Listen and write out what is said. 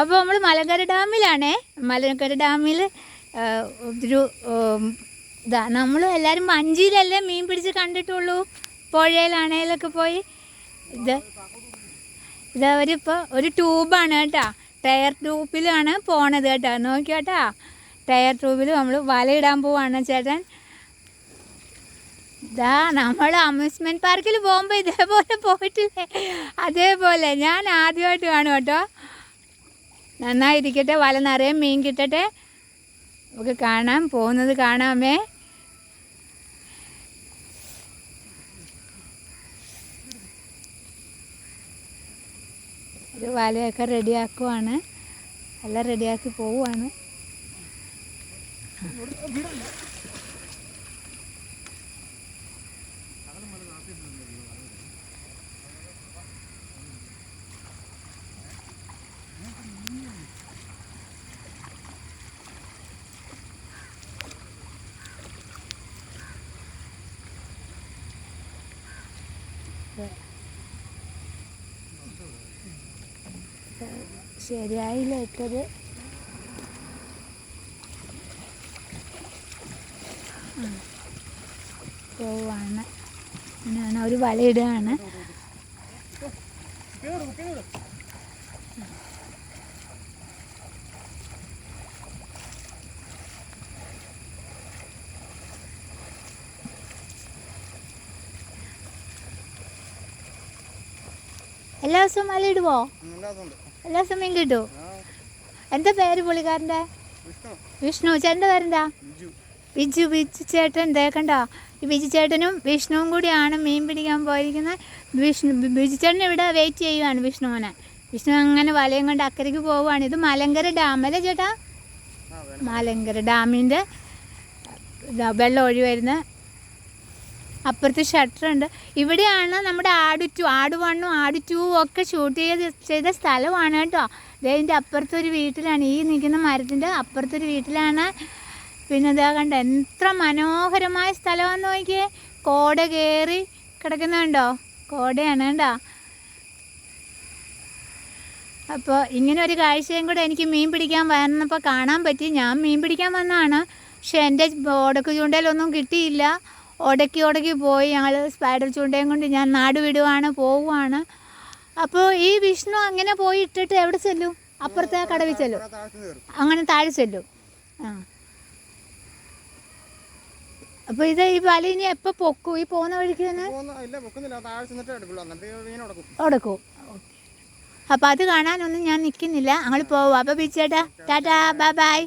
അപ്പോൾ നമ്മൾ മലങ്കര ഡാമിലാണേ. മലങ്കര ഡാമിൽ ഒരു ഇതാ നമ്മൾ എല്ലാവരും വഞ്ചിയിലല്ലേ മീൻ പിടിച്ച് കണ്ടിട്ടുള്ളൂ? പുഴയിലാണേലൊക്കെ പോയി. ഇത് ഇതവരിപ്പോൾ ഒരു ട്യൂബാണ് കേട്ടോ. ടയർ ട്യൂബിലാണ് പോണത് കേട്ടോ. നോക്കിയോട്ടാ ടയർ ട്യൂബിൽ നമ്മൾ വലയിടാൻ പോവാണ് ചേട്ടൻ. ഇതാ നമ്മൾ അമ്യൂസ്മെന്റ് പാർക്കിൽ പോകുമ്പോൾ ഇതേപോലെ പോയിട്ടില്ലേ? അതേപോലെ ഞാൻ ആദ്യമായിട്ട് കാണും കേട്ടോ. നന്നായിരിക്കട്ടെ വല നിറയെ മീൻ കിട്ടട്ടെ. നമുക്ക് കാണാം പോകുന്നത് കാണാമേ. ഒരു വലയൊക്കെ റെഡിയാക്കുവാണ്. എല്ലാം റെഡിയാക്കി പോവുകയാണ് ശരിയായില്ല ഇട്ടത്. പോവാണ്. അങ്ങനെയാണ് ഒരു വലയിടുകയാണ് എല്ലാ ദിവസവും ഇടുവോ? എല്ലാ ദിവസവും മീൻ കിട്ടുമോ എന്താ പേര് പുള്ളിക്കാരന്റെ? വിഷ്ണു. ചേട്ടന്റെ പേരെന്താ? ബിജു. ബിജു ചേട്ടൻ തേക്കണ്ട ഈ ബിജു ചേട്ടനും വിഷ്ണുവും കൂടിയാണ് മീൻ പിടിക്കാൻ പോയിരിക്കുന്നത്. വിഷ്ണു ബിജു ചേട്ടൻ ഇവിടെ വെയിറ്റ് ചെയ്യുവാണ് വിഷ്ണുവിനെ വിഷ്ണു അങ്ങനെ വലയും കൊണ്ട് അക്കരയ്ക്ക് പോവുകയാണ് ഇത് മലങ്കര ഡാമല്ലേ ചേട്ടാ? മലങ്കര ഡാമിന്റെ വെള്ളം ഒഴി വരുന്ന അപ്പുറത്ത് ഷട്ടറുണ്ട് ഇവിടെയാണ് നമ്മുടെ ആട് ടു ആട് വണ്ണും ആട് ടൂവും ഒക്കെ ഷൂട്ട് ചെയ്ത് ചെയ്ത സ്ഥലമാണ് കേട്ടോ. ഇതിന്റെ അപ്പുറത്തൊരു വീട്ടിലാണ്. ഈ നിൽക്കുന്ന മരത്തിന്റെ അപ്പുറത്തൊരു വീട്ടിലാണ്. പിന്നെ ഇതാ കണ്ട എത്ര മനോഹരമായ സ്ഥലമാണെന്ന് നോക്കിയേ. കോട കയറി കിടക്കുന്നുണ്ടോ? കോടയാണ് കേട്ടോ അപ്പോൾ ഇങ്ങനെ ഒരു കാഴ്ചയും കൂടെ എനിക്ക് മീൻ പിടിക്കാൻ വന്നപ്പോൾ കാണാൻ പറ്റി. ഞാൻ മീൻ പിടിക്കാൻ വന്നതാണ്. പക്ഷെ എന്റെ ബോഡക്ക് ചൂണ്ടയിലൊന്നും കിട്ടിയില്ല. ഉടക്കി ഉടക്കി പോയി ഞങ്ങൾ സ്പൈഡർ ചൂണ്ടയും കൊണ്ട് ഞാൻ നാട് വിടുവാണ് പോവുകയാണ് അപ്പോൾ ഈ വിഷ്ണു അങ്ങനെ പോയി ഇട്ടിട്ട് എവിടെ ചെല്ലും? അപ്പുറത്തെ കടവിൽ ചെല്ലും. അങ്ങനെ താഴെ ചെല്ലും. ആ. അപ്പോൾ ഇത് ഈ വല ഇനി എപ്പോൾ പൊക്കും? ഈ പോകുന്ന വഴിക്ക് തന്നെ? ഉടക്കും അപ്പം അപ്പോൾ അത് കാണാനൊന്നും ഞാൻ നിൽക്കുന്നില്ല ഞങ്ങൾ പോവാം. അപ്പോൾ ബിച്ചേട്ടാ ടാറ്റാ ബൈ ബൈ.